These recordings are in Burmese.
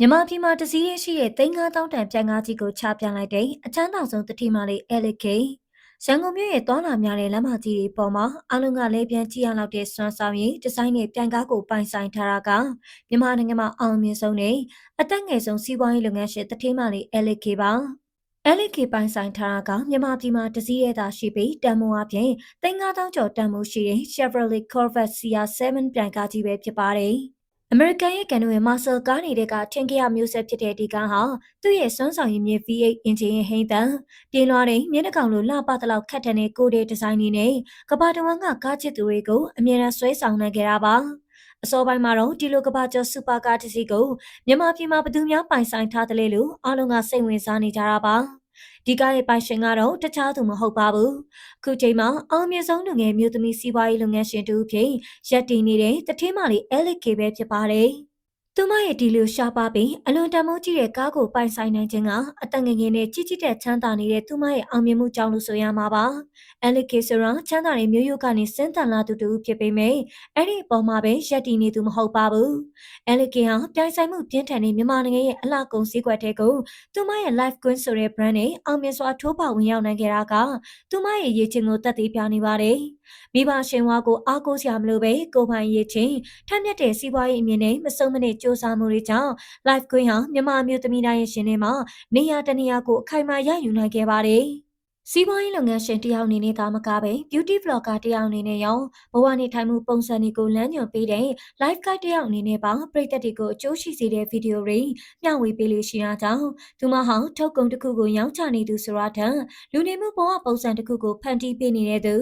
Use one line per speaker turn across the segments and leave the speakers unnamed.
မြန်မာပြည်မှာတစည်းရရှိတဲ့3900တန်ပြိုင်ကားကြီးကိုချပြလိုက်တဲ့အချမ်းသာဆုံးတတိမလေးအဲလစ်ကေရန်ကုန်မြို့ရဲ့တွာလာများတဲ့လမ်းမကြီးတွေပေါ်မှာအလုံးကလည်းပြန်ကြည့်ရလောက်တဲ့စွမ်းဆောင်ရည်ဒီဇိုင်းနဲ့ပြိုင်ကားကိုပိုင်ဆိုင်ထားတာကမြန်မာနိုင်ငံမှာအောင်မြင်ဆုံးနဲ့အသက်ငယ်ဆုံးစီးပွားရေးလုပ်ငန်းရှင်တတိမလေးအဲလစ်ကေပါအဲလစ်ကေပိုင်ဆိုင်ထားတာကမြန်မာပြည်မှာတစည်းရတာရှိပြီးတန်မိုးအပြင်3900ကျော်တန်မိုးရှိတဲ့ Chevrolet Corvette CR7 ပြိုင်ကားကြီးပဲဖြစ်ပါတယ်။ အမေရိကန်ရဲ့ကန်နူရဲ့မာဆယ်ကားနေတဲ့ကထင်ကြရမျိုးဆက်ဖြစ်တဲ့ဒီကားဟာသူ့ရဲ့စွမ်းဆောင်ရည်မြင့် V8 အင်ဂျင်ရဲ့ဟိန်းတန်ပြင်းလွှားတဲ့မျက်နှာကောင်လိုလှပသလောက်ခက်တဲ့နဲ့ကိုတဲ့ဒီဇိုင်းလေးနဲ့ကဘာတဝန်းကကားချစ်သူတွေကိုအမြဲတမ်းဆွဲဆောင်နိုင်ခဲ့တာပါအစောပိုင်းမှာတော့ဒီလိုကဘာကျော်စူပါကားတစ်စီးကိုမြန်မာပြည်မှာဘယ်သူများပိုင်ဆိုင်ထားတယ်လို့အားလုံးကစိတ်ဝင်စားနေကြတာပါ ဒီကားရဲ့ပိုင်ရှင်ကတော့တခြားသူမဟုတ်ပါဘူးခုချိန်မှာအောင်မြင်ဆုံးလူငယ်မျိုးသမီးစီးပွားရေးလုပ်ငန်းရှင်တူဖြစ်ရက်တည်နေတဲ့တထင်းမလေးအဲလစ်ကေပဲဖြစ်ပါတယ် သူမရဲ့ဒီလိုရှားပါပြီးအလွန်တမိုးကြီးတဲ့ကားကိုပိုင်ဆိုင်နိုင်ခြင်းကအတန်ငယ်ငယ်နဲ့ကြီးကြီးတဲ့ချမ်းသာနေတဲ့သူမရဲ့အောင်မြင်မှုကြောင့်လို့ဆိုရမှာပါ။အဲလစ်ကေဆိုရာချမ်းသာတဲ့မျိုးရိုးကနေစင်တန်လာသူတူဖြစ်ပေမဲ့အဲ့ဒီအပေါ်မှာပဲရက်တည်နေသူမဟုတ်ပါဘူး။အဲလစ်ကေဟာပြိုင်ဆိုင်မှုပြင်းထန်တဲ့မြန်မာနိုင်ငံရဲ့အလှကုန်စည်းကွက်တဲ့ကိုသူမရဲ့ Life Queen ဆိုတဲ့ brand နဲ့အောင်မြင်စွာထိုးပေါဝင်ရောက်နိုင်ခဲ့တာကသူမရဲ့ရည်ချင်းကိုတက်သေးပြနေပါတယ်။မိဘရှင်ဝါကိုအားကိုးစရာမလိုပဲကိုပိုင်ရည်ချင်းထက်မြက်တဲ့စီးပွားရေးအမြင်နဲ့မစုံမနစ်စ조사မှုတွေကြောင့် Life Queen ဟာမြန်မာမျိုးသမီးတိုင်းရဲ့ရှင်ထဲမှာနေရာတနေရာကိုအခိုင်အမာရယူနိုင်ခဲ့ပါတယ်။စီးပွားရေးလုပ်ငန်းရှင်တယောက်အနေနဲ့ဒါမကပဲ beauty vlogger တယောက်အနေနဲ့ရောဘဝနေထိုင်မှုပုံစံတွေကိုလမ်းညွှန်ပေးတဲ့ live guide တယောက်အနေနဲ့ပါပရိသတ်တွေကိုအကျိုးရှိစေတဲ့ဗီဒီယိုတွေမျှဝေပေးလို့ရှိတာကြောင့်သူမဟာထုတ်ကုန်တစ်ခုကိုရောင်းချနေသူဆိုတာထက်လူနေမှုဘဝပုံစံတစ်ခုကိုဖန်တီးပေးနေတဲ့သူ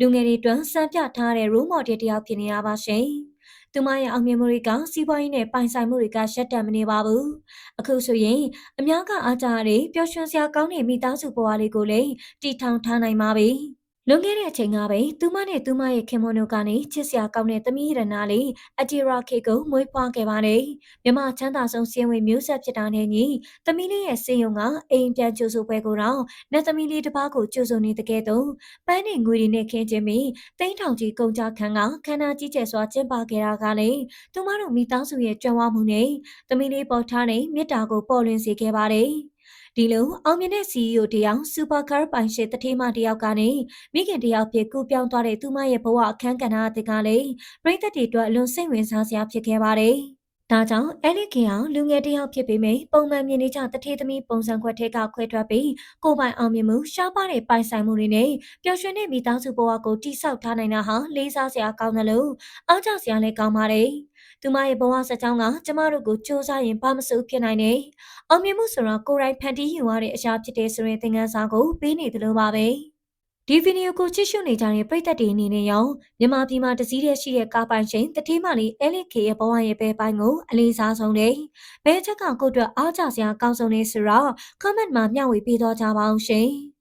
လူငယ်တွေအတွက်စံပြထားတဲ့ role model တယောက်ဖြစ်နေရပါရှင်။ သူမရဲ့အောင်မြင်မှုတွေကစီးပွားရေးနဲ့ပိုင်ဆိုင်မှုတွေကရှက်တံမနေပါဘူး။အခုဆိုရင်အများကအားကြရတဲ့ပျော်ရွှင်စရာကောင်းတဲ့မိသားစုဘဝလေးကိုလည်းတည်ထောင်ထားနိုင်ပါပြီ။ လွန်ခဲ့တဲ့အချိန်ကပဲသူမနဲ့သူမရဲ့ခင်မွန်းတို့ကနေချစ်စရာကောင်းတဲ့သမီးရတနာလေးအတီရာခေကိုမွေးဖွားခဲ့ပါတယ်။မြမချမ်းသာဆုံးစင်ဝင်မျိုးဆက်ဖြစ်တာနဲ့ညီသမီးလေးရဲ့စင်ယုံကအိမ်ပြန်ကြိုဆိုပွဲကိုတော့နတ်သမီးလေးတစ်ပါးကိုကြိုဆိုနေတကယ်တော့ပန်းနေငွေတွေနဲ့ခင်းခြင်းပြီးတိန်းထောင်ကြီးကုန်ကြခန်းကခန္ဓာကြီးကျယ်စွာကျင်းပခဲ့တာကလည်းသူမတို့မိသားစုရဲ့ကြွယ်ဝမှုနဲ့သမီးလေးပေါ်ထားတဲ့မေတ္တာကိုပေါ်လွင်စေခဲ့ပါတယ်။ ဒီလိုအောင်မြင်တဲ့ CEO တယောက်စူပါကားပိုင်ရှင်တထေးမတယောက်ကနေမိခင်တယောက်ဖြစ်ကူပြောင်းသွားတဲ့သူမရဲ့ဘဝအခန်းကဏ္ဍအသစ်ကလည်းပြည်သက်တွေအတွက်အလွန်စိတ်ဝင်စားစရာဖြစ်ခဲ့ပါတယ်။ဒါကြောင့်အဲလီခင်အောင်လူငယ်တယောက်ဖြစ်ပေမယ့်ပုံမှန်မြင်နေကြတထေးသမီးပုံစံခွက်ထဲကခွဲထွက်ပြီးကိုပိုင်အောင်မြင်မှုရှားပါတဲ့ပိုင်ဆိုင်မှုတွေနဲ့ပျော်ရွှင်တဲ့မိသားစုဘဝကိုတိဆောက်ထားနိုင်တာဟာလေးစားစရာကောင်းတယ်လို့အားကျစရာလည်းကောင်းပါတယ်။ သူမရဲ့ဘဝစကြောင်းကကျမတို့ကိုစူးစမ်းရင်ဘာမစိုးဖြစ်နိုင်တယ်။အောင်မြင်မှုဆိုတာကိုယ်တိုင်ဖန်တီးယူရတဲ့အရာဖြစ်တဲ့ဆိုရင်သင်ခန်းစာကိုပေးနေတယ်လို့ပါပဲ။ဒီဗီဒီယိုကိုကြည့်ရှုနေကြတဲ့ပရိသတ်တွေအနေနဲ့ရောမြန်မာပြည်မှာတစည်းတဲ့ရှိတဲ့ကားပိုင်ရှင်တတိမလေးအဲလစ်ခေရဲ့ဘဝရဲ့ပဲပိုင်းကိုအလေးစားဆုံးတယ်။ဘယ်ချက်ကကိုယ့်အတွက်အားကျစရာကောင်းဆုံးလဲဆိုတော့ comment မှာမျှဝေပေးတော့ကြပါအောင်ရှင်။